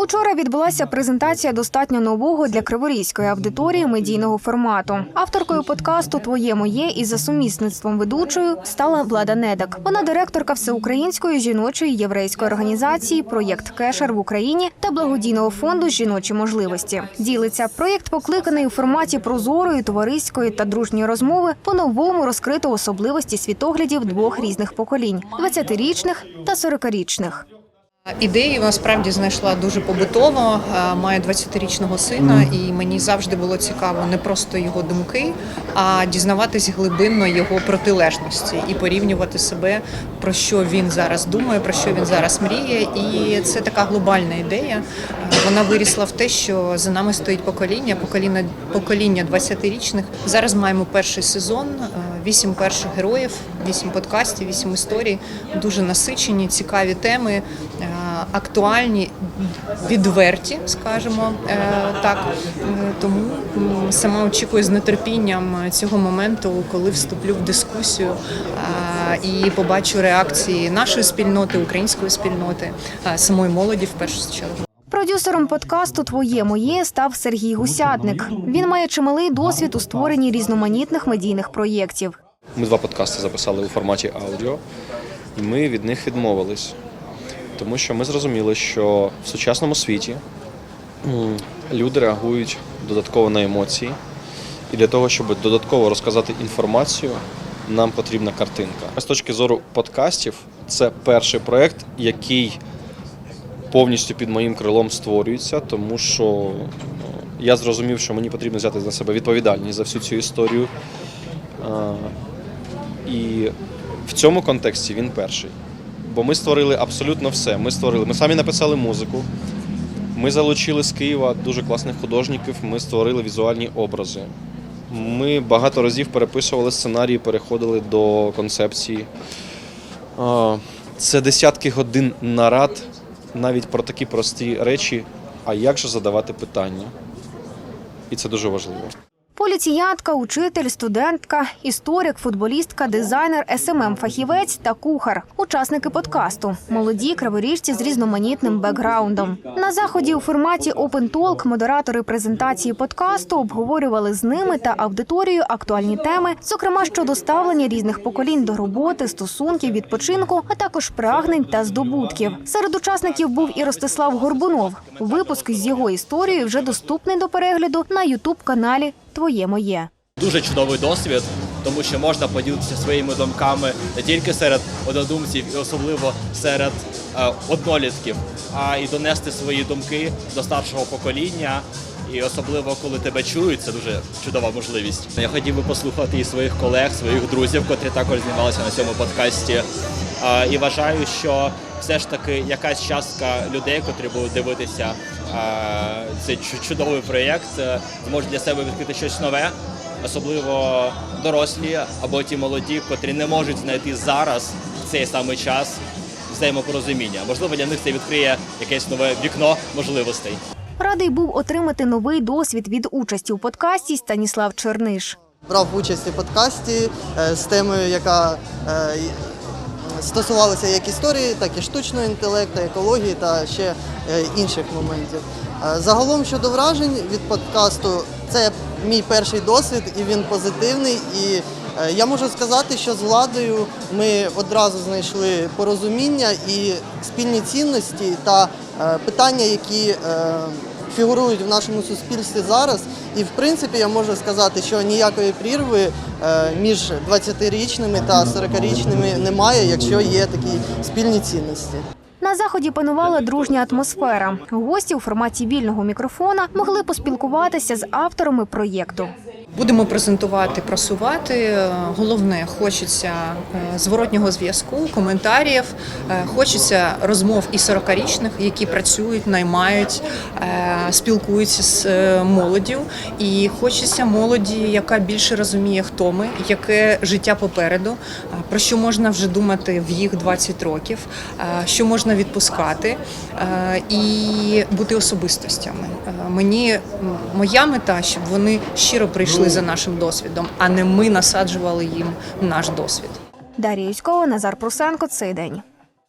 Учора відбулася презентація достатньо нового для криворізької аудиторії медійного формату. Авторкою подкасту Твоє моє і за сумісництвом ведучою стала Влада Недак. Вона директорка всеукраїнської жіночої єврейської організації Проєкт Кешер в Україні та благодійного фонду Жіночі можливості. Ділиться проєкт покликаний у форматі прозорої, товариської та дружньої розмови по-новому розкрити особливості світоглядів двох різних поколінь: – 20-річних та 40-річних. Ідею насправді знайшла дуже побутово. Е, Маю 20-річного сина, і мені завжди було цікаво не просто його думки, а дізнаватись глибинно його протилежності і порівнювати себе, про що він зараз думає, про що він зараз мріє. І це така глобальна ідея. Е, Вона вирісла в те, що за нами стоїть покоління, покоління покоління 20-річних. Зараз маємо перший сезон, е, вісім перших героїв, вісім подкастів, вісім історій. Дуже насичені, цікаві теми, е, актуальні, відверті, скажімо е, так. Е, Тому сама очікую з нетерпінням цього моменту, коли вступлю в дискусію і побачу реакції нашої спільноти, української спільноти, самої молоді в першу чергу. Продюсером подкасту Твоє моє став Сергій Гусятник. Він має чималий досвід у створенні різноманітних медійних проєктів. Ми два подкасти записали у форматі аудіо, і ми від них відмовились. Тому що ми зрозуміли, що в сучасному світі люди реагують додатково на емоції. І для того, щоб додатково розказати інформацію, нам потрібна картинка. З точки зору подкастів, це перший проєкт, який повністю під моїм крилом створюється, тому що е, я зрозумів, що мені потрібно взяти на себе відповідальність за всю цю історію. І в цьому контексті він перший. Бо ми створили абсолютно все. Ми створили, ми самі написали музику, ми залучили з Києва дуже класних художників, ми створили візуальні образи. Ми багато разів переписували сценарії, переходили до концепції. Це десятки годин нарад навіть про такі прості речі, а як же задавати питання. І це дуже важливо. Поліціянтка, учитель, студентка, історик, футболістка, дизайнер, СММ-фахівець та кухар. Учасники подкасту. Молоді криворіжці з різноманітним бекграундом. На заході у форматі Open Talk модератори презентації подкасту обговорювали з ними та аудиторією актуальні теми, зокрема щодо ставлення різних поколінь до роботи, стосунків, відпочинку, а також прагнень та здобутків. Серед учасників був і Ростислав Горбунов. Випуск з його історією вже доступний до перегляду на Ютуб каналі Твоє моє. Дуже чудовий досвід, тому що можна поділитися своїми думками не тільки серед однодумців, і особливо серед е, однолітків, а і донести свої думки до старшого покоління. І особливо коли тебе чують, це дуже чудова можливість. Я хотів би послухати і своїх колег, своїх друзів, котрі також знімалися на цьому подкасті. Е, І вважаю, що все ж таки якась частка людей, котрі будуть дивитися е, чу- чудовий проєкт, е, зможуть для себе відкрити щось нове, особливо дорослі або ті молоді, котрі не можуть знайти зараз в цей самий час взаємопорозуміння. Можливо, для них це відкриє якесь нове вікно можливостей. Радий був отримати новий досвід від участі у подкасті Станіслав Черниш. брав участь у подкасті е, з темою, яка стосувалася як історії, так і штучного інтелекту, екології та ще е, інших моментів. Е, Загалом щодо вражень від подкасту, це мій перший досвід, і він позитивний. І е, я можу сказати, що з владою ми одразу знайшли порозуміння і спільні цінності та питання, які фігурують в нашому суспільстві зараз. І в принципі я можу сказати, що ніякої прірви е, між 20-річними та 40-річними немає, якщо є такі спільні цінності. На заході панувала дружня атмосфера. Гості у форматі вільного мікрофона могли поспілкуватися з авторами проєкту. Будемо презентувати, просувати. Головне, хочеться е, зворотнього зв'язку, коментарів, е, хочеться розмов і 40-річних, які працюють, наймають, е, спілкуються з молоддю. І хочеться молоді, яка більше розуміє, хто ми, яке життя попереду, про що можна вже думати в їх 20 років, що можна відпускати і бути особистостями. Мені моя мета, щоб вони щиро прийшли за нашим досвідом, а не ми насаджували їм наш досвід. Дарія Юськова, Назар Прусенко. Цей день.